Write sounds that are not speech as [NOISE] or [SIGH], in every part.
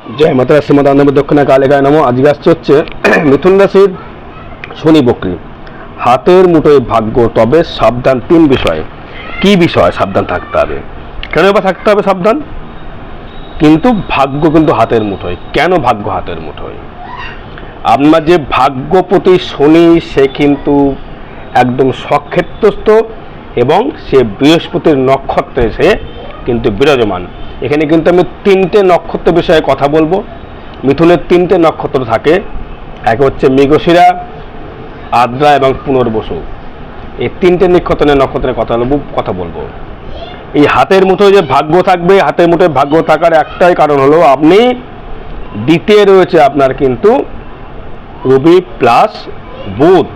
জয় মাতা শ্রীমদ আনন্দ দক্ষিণা কালিকায় নম। আজকে আসছে হচ্ছে [CLEARS THROAT] মিথুন রাশির শনি বকরি। হাতের মুঠোয় ভাগ্য, তবে সাবধান তিন বিষয়ে। কি বিষয় সাবধান থাকতে হবে? কেন বা থাকতে হবে সাবধান? কিন্তু ভাগ্য কিন্তু হাতের মুঠোয়। কেন ভাগ্য হাতের মুঠোয়? আপনার যে ভাগ্যপতি শনি, সে কিন্তু একদম সক্ষেত্রস্থ এবং সে বৃহস্পতির নক্ষত্রে সে কিন্তু বিরাজমান। এখানে কিন্তু আমি তিনটে নক্ষত্র বিষয়ে কথা বলব। মিথুনের তিনটে নক্ষত্র থাকে। এক হচ্ছে মৃগশিরা আদ্রা এবং পুনর্বসু। এই তিনটে নক্ষত্রের নক্ষত্রের কথা বলব কথা বলব। এই হাতের মুঠোয় যে ভাগ্য থাকবে, হাতের মুঠোয় ভাগ্য থাকার একটাই কারণ হলো, আপনি দ্বিতীয় রয়েছে আপনার কিন্তু রবি প্লাস বুধ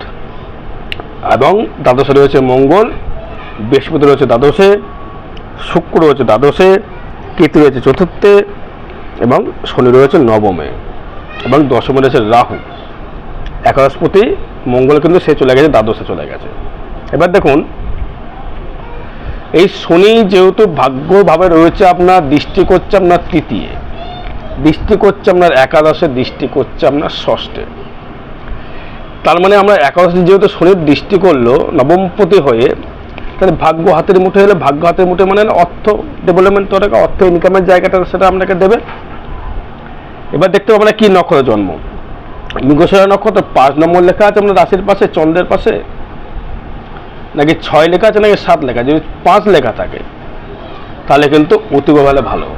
এবং দ্বাদশে রয়েছে মঙ্গল, বৃহস্পতি রয়েছে দ্বাদশে, শুক্র রয়েছে দ্বাদশে কেতু রয়েছে চতুর্থে এবং শনি রয়েছে নবমে এবং দশমে রয়েছে রাহু। একাদশপতি মঙ্গল কিন্তু সে চলে গেছে, দ্বাদশে চলে গেছে। এবার দেখুন, এই শনি যেহেতু ভাগ্যভাবে রয়েছে আপনার, দৃষ্টি করছে আপনার তৃতীয়, দৃষ্টি করছে আপনার একাদশে, দৃষ্টি করছে আপনার ষষ্ঠে। তার মানে আমরা একাদশে যেহেতু শনির দৃষ্টি করল, নবমপতি হয়ে তাহলে ভাগ্য হাতের মুঠে হলে ভাগ্য হাতের মুঠে মানে অর্থ ডেভেলপমেন্ট ওটাকে, অর্থ ইনকামের জায়গাটা সেটা আপনাকে দেবে। এবার দেখতে পাবো না কি নক্ষত্র জন্ম। মৃগশিরা নক্ষত্র, পাঁচ নম্বর লেখা আছে আপনার রাশির পাশে, চন্দ্রের পাশে, নাকি ছয় লেখা আছে, নাকি সাত লেখা যদি পাঁচ লেখা থাকে, তাহলে কিন্তু অতিভাবে ভালো।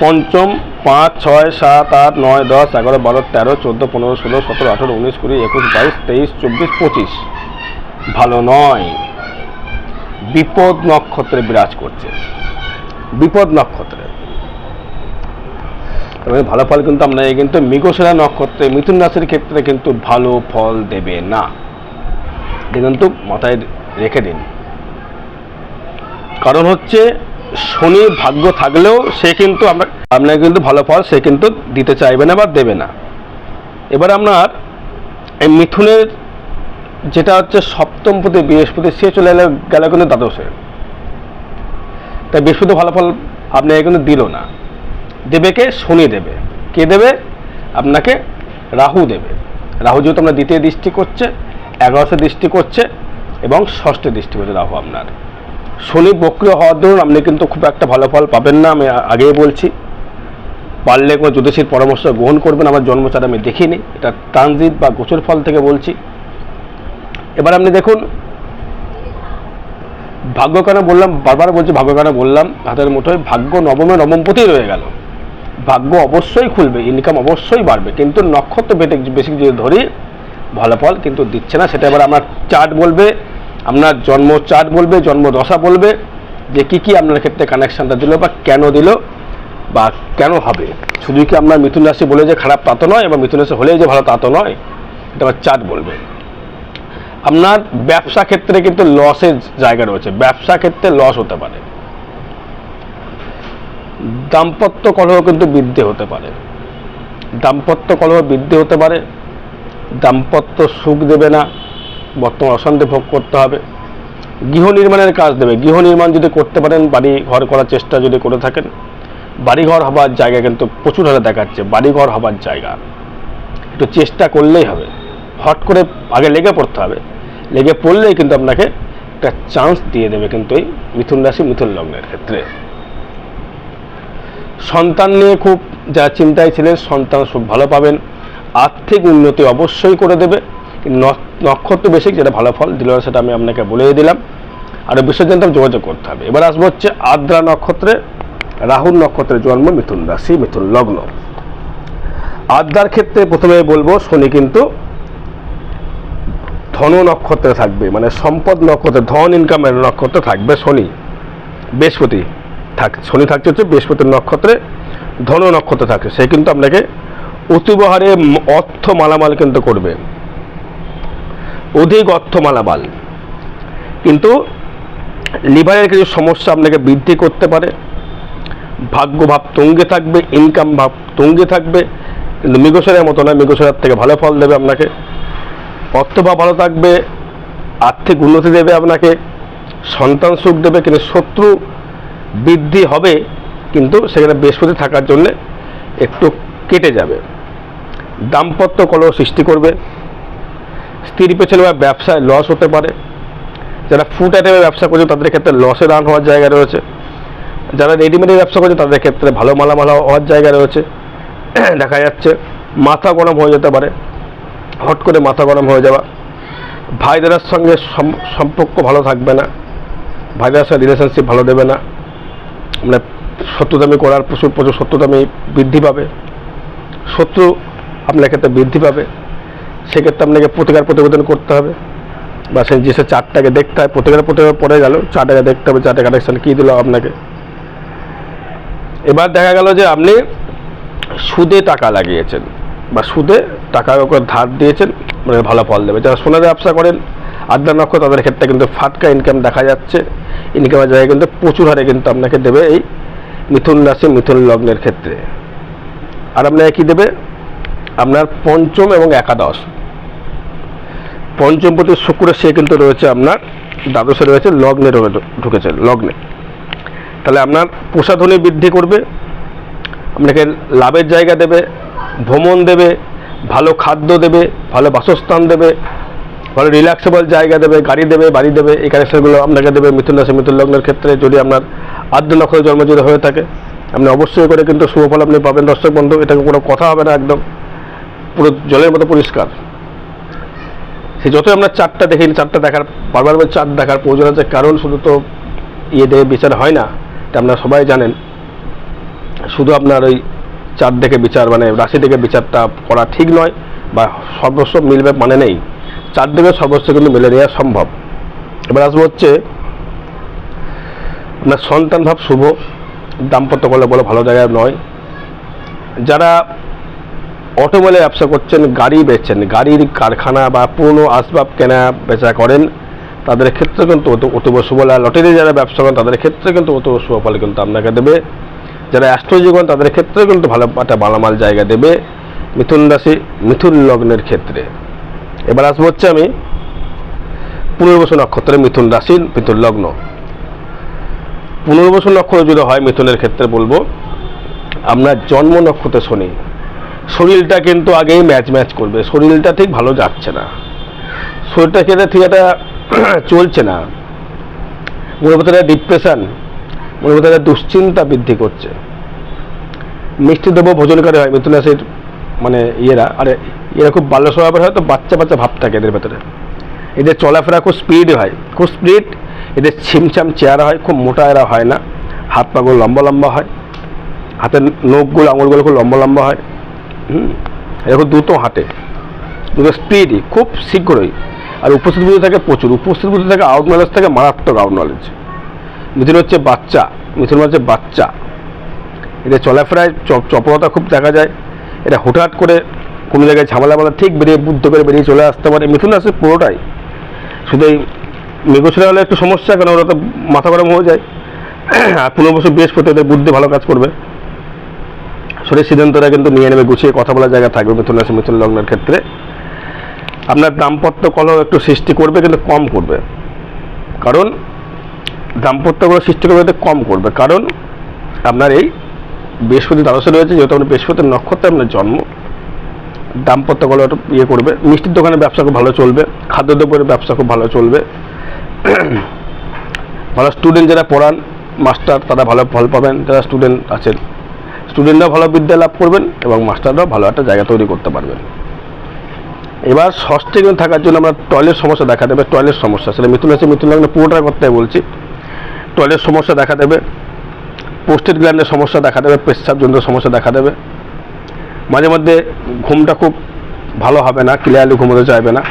পঞ্চম, পাঁচ, ছয়, সাত, আট, নয়, দশ, এগারো, বারো, তেরো, চোদ্দ, পনেরো, ষোলো, সতেরো, আঠেরো, উনিশ, কুড়ি, একুশ, বাইশ, তেইশ, চব্বিশ, পঁচিশ। ভালো নয়। বিপদ নক্ষত্রে বিরাজ করছে। বিপদ নক্ষত্রে। তবে ভালো ফল কিন্তু আপনাকে কিন্তু মৃগশিরা নক্ষত্রে, মিথুন রাশির ক্ষেত্রে কিন্তু ভালো ফল দেবে না। কিন্তু মাথায় রেখে দিন। কারণ হচ্ছে, শনি ভাগ্য থাকলেও সে কিন্তু আমরা আপনাকে কিন্তু ভালো ফল সে কিন্তু দিতে চাইবে না বা দেবে না। এবার আপনার এই মিথুনের যেটা হচ্ছে সপ্তম পতি বৃহস্পতি, সে চলে এলে গেল কিন্তু দ্বাদশে। তাই বৃহস্পতি ভালো ফল আপনাকে কিন্তু দিল না। দেবে কে? শনি দেবে। কে দেবে? আপনাকে রাহু দেবে। রাহু যেহেতু আমরা দ্বিতীয় দৃষ্টি করছে এগারোশো দৃষ্টি করছে এবং ষষ্ঠ দৃষ্টি করছে রাহু আপনার। শনি বক্রিয় হওয়ার দরুন আপনি কিন্তু খুব একটা ভালো ফল পাবেন না, আমি আগেই বলছি। পারলে কোনো জ্যোতিষীর পরামর্শ গ্রহণ করবেন, আমার জন্মচার আমি দেখিনি। এটা ট্রানজিট বা গোচর ফল থেকে বলছি। এবার আপনি দেখুন ভাগ্য কেন বললাম, বারবার বলছি ভাগ্য কেন বললাম, হাতের মুঠোয় ভাগ্য নবমে নবমপতি রয়ে গেল। ভাগ্য অবশ্যই খুলবে ইনকাম অবশ্যই বাড়বে, কিন্তু নক্ষত্র বেটে বেশি যদি ধরি, ভালো ফল কিন্তু দিচ্ছে না। সেটা এবার আমার চার্ট বলবে, আপনার জন্ম চার্ট বলবে, জন্ম দশা বলবে, যে কি কি আপনার ক্ষেত্রে কানেকশানটা দিল বা কেন দিল বা কেন হবে। শুধু কি আপনার মিথুন রাশি বলে যে খারাপ তা তো নয় এবং মিথুন রাশি হলেই যে ভালো তা তো নয়, এটা আমার চার্ট বলবে। আপনার ব্যবসা ক্ষেত্রে কিন্তু লসের জায়গা রয়েছে। ব্যবসা ক্ষেত্রে লস হতে পারে। দাম্পত্য কলহ কিন্তু বৃদ্ধি হতে পারে। দাম্পত্য কলহ বৃদ্ধি হতে পারে। দাম্পত্য সুখ দেবে না। বর্তমান অশান্তি ভোগ করতে হবে। গৃহ নির্মাণের কাজ দেবে। গৃহ নির্মাণ যদি করতে পারেন বাড়ি ঘর করার চেষ্টা যদি করে থাকেন, বাড়িঘর হবার জায়গা কিন্তু প্রচুর হারে দেখাচ্ছে। বাড়িঘর হবার জায়গা। একটু চেষ্টা করলেই হবে। হট করে আগে লেগে পড়তে হবে। লেগে পড়লেই কিন্তু আপনাকে একটা চান্স দিয়ে দেবে কিন্তু এই মিথুন রাশি, মিথুন লগ্নের ক্ষেত্রে। সন্তান নিয়ে খুব যা চিন্তায় ছিলেন, সন্তান সুখ ভালো পাবেন। আর্থিক উন্নতি অবশ্যই করে দেবে। নক্ষত্র বেশি যেটা ভালো ফল দিল সেটা আমি আপনাকে বলে দিলাম। আর বিসর্জন যোগাযোগ করতে হবে। এবার আসব হচ্ছে আদ্রা নক্ষত্রে। রাহুল নক্ষত্রের জন্ম মিথুন রাশি, মিথুন লগ্ন। আদ্রার ক্ষেত্রে প্রথমে বলব শনি কিন্তু ধন নক্ষত্রে থাকবে মানে সম্পদ নক্ষত্রে, ধন ইনকামের নক্ষত্রে থাকবে শনি। বৃহস্পতি থাক, শনি থাকছে হচ্ছে বৃহস্পতির নক্ষত্রে, ধন নক্ষত্রে থাকছে। সে কিন্তু আপনাকে অতিবহারে অর্থ মালামাল কিন্তু করবে। অধিক অর্থ মালামাল। কিন্তু লিভারের কিছু সমস্যা আপনাকে বৃদ্ধি করতে পারে। ভাগ্য ভাব তঙ্গে থাকবে ইনকাম ভাব তঙ্গে থাকবে। কিন্তু মৃগশরের মতো নয়, মৃগশরের থেকে ভালো ফল দেবে আপনাকে। অর্থভাব ভালো থাকবে, আর্থিক উন্নতি দেবে আপনাকে, সন্তান সুখ দেবে, কিন্তু শত্রু বৃদ্ধি হবে, কিন্তু সেখানে বৃহস্পতি থাকার জন্যে একটু কেটে যাবে। দাম্পত্য কলহ সৃষ্টি করবে। স্ত্রীর পেছনে বা ব্যবসায় লস হতে পারে। যারা ফুড আইটেমের ব্যবসা করছে, তাদের ক্ষেত্রে লসের রান হওয়ার জায়গা রয়েছে। যারা রেডিমেডের ব্যবসা করছে, তাদের ক্ষেত্রে ভালো মালামাল হওয়ার জায়গা রয়েছে। [CLEARS THROAT] দেখা যাচ্ছে মাথা গরম হয়ে যেতে পারে। হট করে মাথা গরম হয়ে যাওয়া। ভাইদের সঙ্গে সম- সম্পর্ক ভালো থাকবে না। ভাইদের সঙ্গে রিলেশনশিপ ভালো দেবে না। মানে শত্রুতামি করার প্রচুর প্রচুর শত্রুতামি বৃদ্ধি পাবে। শত্রু আপনার ক্ষেত্রে বৃদ্ধি পাবে। সেক্ষেত্রে আপনাকে প্রতিকার প্রতিবেদন করতে হবে। বা সেই যে সে চারটাকে দেখতে হয়। প্রতিকার প্রতিকার পড়ে গেল। চারটাকে দেখতে হবে চারটে কানেকশন কী দিল আপনাকে। এবার দেখা গেল যে আপনি সুদে টাকা লাগিয়েছেন। বা সুদে টাকার উপর ধার দিয়েছেন মানে ভালো ফল দেবে। যারা সোনার ব্যবসা করেন আড্ডা নক্ষ তাদের ক্ষেত্রে কিন্তু ফাটকা ইনকাম দেখা যাচ্ছে। ইনকামের জায়গায় কিন্তু প্রচুর হারে কিন্তু আপনাকে দেবে এই মিথুন রাশি, মিথুন লগ্নের ক্ষেত্রে। আর আপনাকে কী দেবে? আপনার পঞ্চম এবং একাদশ। পঞ্চম প্রতি শুক্র সে কিন্তু রয়েছে আপনার, দ্বাদশে রয়েছে, লগ্নে ঢুকে- ঢুকেছে, লগ্নে। তাহলে আপনার প্রসাধনী বৃদ্ধি করবে, আপনাকে লাভের জায়গা দেবে, ভ্রমণ দেবে ভালো খাদ্য দেবে, ভালো বাসস্থান দেবে, ভালো রিল্যাক্সেবল জায়গা দেবে, গাড়ি দেবে, বাড়ি দেবে, এই কানেকশনগুলো আপনাকে দেবে মিথুন রাশি, মিথুন লগ্নের ক্ষেত্রে যদি আপনার আদ্য নক্ষত্র জন্ম যদি হয়ে থাকে। আপনি অবশ্যই করে কিন্তু শুভফল আপনি পাবেন। দর্শক বন্ধু, এটাকে কোনো কথা হবে না, একদম পুরো জলের মতো পরিষ্কার। সে যতই আমরা চারটা দেখি চারটা দেখার, বারবার চার দেখার প্রয়োজন আছে, কারণ শুধু তো ইয়ে দেখে বিচার হয় না, এটা আপনারা সবাই জানেন। শুধু আপনার ওই চার দেখে বিচার মানে রাশি থেকে বিচারটা করা ঠিক নয় বা সর্বস্ব মিলবে মানে নেই। চার দিকে সর্বস্ব কিন্তু মিলে নেওয়া সম্ভব। এবার আসব হচ্ছে, আপনার সন্তান ভাব শুভ, দাম্পত্য করলে বলে ভালো জায়গায় নয়। যারা অটোমোবাইলের ব্যবসা করছেন, গাড়ি বেচছেন, গাড়ির কারখানা বা পুরনো আসবাব কেনা বেচা করেন, তাদের ক্ষেত্রে কিন্তু অত, অতীব শুভ লটারি যারা ব্যবসা করেন, তাদের ক্ষেত্রে কিন্তু অতীব শুভ ফল কিন্তু আপনাকে দেবে। যারা অ্যাস্ট্রোলজি করেন তাদের ক্ষেত্রে কিন্তু ভালো, একটা মালামাল জায়গা দেবে মিথুন রাশি, মিথুন লগ্নের ক্ষেত্রে। এবার আসব হচ্ছে আমি পুনর্বসু নক্ষত্রে মিথুন রাশি, মিথুন লগ্ন। পুনর্বসু নক্ষত্র যদি হয় মিথুনের ক্ষেত্রে বলব আপনার জন্ম নক্ষত্রে শনি। শরীরটা কিন্তু আগেই ম্যাচ ম্যাচ করবে, শরীরটা ঠিক ভালো যাচ্ছে না। শরীরটা খেতে ঠিক একটা [CLEARS THROAT] চলছে না। ভিতরে ডিপ্রেশন মনের ভিতরে দুশ্চিন্তা বৃদ্ধি করছে। মিষ্টি দেবো ভোজনকারী হয় মিথুন রাশির মানে ইয়েরা, আরে এরা খুব বাল্য স্বভাবের হয়, তো বাচ্চা বাচ্চা ভাব থাকে এদের ভেতরে। এদের চলাফেরা খুব স্পিড হয়, খুব স্পিড এদের ছিমছাম চেহারা হয়, খুব মোটা এরা হয় না। হাত পাগুলো লম্বা লম্বা হয়, হাতের নখগুলো আঙুলগুলো খুব লম্বা লম্বা হয়, হুম, এরা খুব দ্রুত হাঁটে। দ্রুত স্পিডই খুব শীঘ্রই। আর উপস্থিত বুদ্ধি থাকে প্রচুর, উপস্থিত বুদ্ধি থাকে আউট নলেজ থাকে মারাত্মক আউট নলেজ মিথুন হচ্ছে বাচ্চা মিথুন হচ্ছে বাচ্চা। এদের চলাফেরায় চপলতা খুব দেখা যায়। এটা হুটহাট করে কোনো জায়গায় ঝামেলা মালা ঠিক বেরিয়ে বুদ্ধ করে বেরিয়ে চলে আসতে পারে। মিথুন আসে পুরোটাই। শুধু এই মেঘোছড়া হলে একটু সমস্যা, কেন ওরা তো মাথা গরম হয়ে যায়। আর পনেরো বছর বৃহস্পতি ওদের বুদ্ধি ভালো কাজ করবে। শরীর সিদ্ধান্তটা কিন্তু নিয়ে নেবে, গুছিয়ে কথা বলার জায়গা থাকবে মিথুন রাশি মিথুন লগ্নের ক্ষেত্রে। আপনার দাম্পত্য কলহ একটু সৃষ্টি করবে, কিন্তু কম করবে। কারণ দাম্পত্য কলহ সৃষ্টি করবে কম করবে। কারণ আপনার এই বৃহস্পতি দ্বাদশে রয়েছে, যেহেতু আপনার বৃহস্পতির নক্ষত্রে আপনার জন্ম দাম্পত্য কলহ একটু ইয়ে করবে। মিষ্টির দোকানের ব্যবসা খুব ভালো চলবে খাদ্যদ্রব্যের ব্যবসা খুব ভালো চলবে। ভালো স্টুডেন্ট যারা পড়ান মাস্টার তারা ভালো ফল পাবেন, যারা স্টুডেন্ট আছেন। স্টুডেন্টরা ভালো বিদ্যা লাভ করবেন এবং মাস্টাররাও ভালো একটা জায়গা তৈরি করতে পারবেন। এবার ষষ্ঠে থাকার জন্য আমরা টয়লেট সমস্যা দেখা দেবে টয়লেট সমস্যা, সেটা মিথুন আছে, মিথুন লগ্নে পুরোটা করতে বলছি। টয়লেট সমস্যা দেখা দেবে পোস্টেড গ্ল্যান্ডের সমস্যা দেখা দেবে, পেশাব জনিত সমস্যা দেখা দেবে। মাঝে মধ্যে ঘুমটা খুব ভালো হবে না ক্লিয়ারলি ঘুমোতে চাইবে না।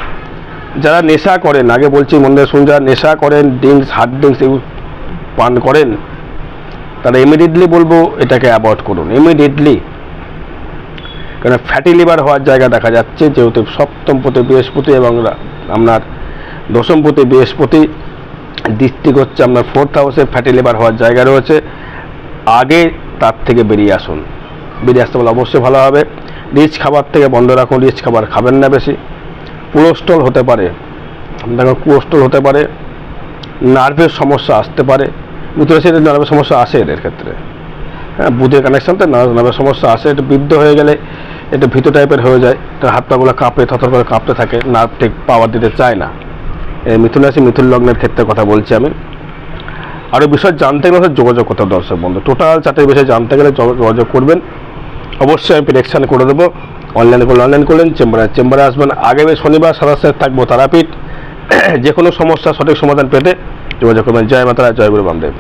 যারা নেশা করেন, আগে বলছি মনে শুন যারা নেশা করেন ড্রিঙ্কস হার্ড ড্রিঙ্কস এগুলো পান করেন, তারা ইমিডিয়েটলি বলব এটাকে অ্যাভয়েড করুন ইমিডিয়েটলি কারণ ফ্যাটি লিভার হওয়ার জায়গা দেখা যাচ্ছে, যেহেতু সপ্তম পতি বৃহস্পতি এবং আপনার দশম পতি বৃহস্পতি ডিস্ট্রিক্ট হচ্ছে আপনার ফোর্থ হাউসে ফ্যাটি লিভার হওয়ার জায়গা রয়েছে। আগে তার থেকে বেরিয়ে আসুন। বেরিয়ে আসতে পারলে অবশ্যই ভালো হবে। রিচ খাবার থেকে বন্ধ রাখুন রিচ খাবার খাবেন না বেশি। কোলেস্ট্রল হতে পারে। আপনার কোলেস্ট্রল হতে পারে। নার্ভের সমস্যা আসতে পারে। মিথুন রাশির নার্ভের সমস্যা আসে এদের ক্ষেত্রে। হ্যাঁ বুধের কানেকশন তো নার্ভের সমস্যা আসে। একটু বৃদ্ধ হয়ে গেলে একটু ভীত টাইপের হয়ে যায়। তো হাত পাগুলো কাঁপে, থরথর করে কাঁপতে থাকে। নার্ভ ঠিক পাওয়ার দিতে চায় না। মিথুন রাশি মিথুন লগ্নের ক্ষেত্রে কথা বলছি আমি। আরও বিষয় জানতে গেলে যোগাযোগ করতে দর্শক বন্ধু। টোটাল চারটের বিষয়ে জানতে গেলে যোগাযোগ করবেন। অবশ্যই আমি প্রেডিকশান করে দেবো। অনলাইনে করলে অনলাইন করলেন, চেম্বারে চেম্বারে আসবেন। আগামী শনিবার সাতাশে থাকব তারাপীঠ। [CLEARS THROAT] যে কোনো সমস্যা সঠিক সমাধান পেতে যোগাযোগ করবেন। জয় মাতারা, জয় গুরু বামদেব।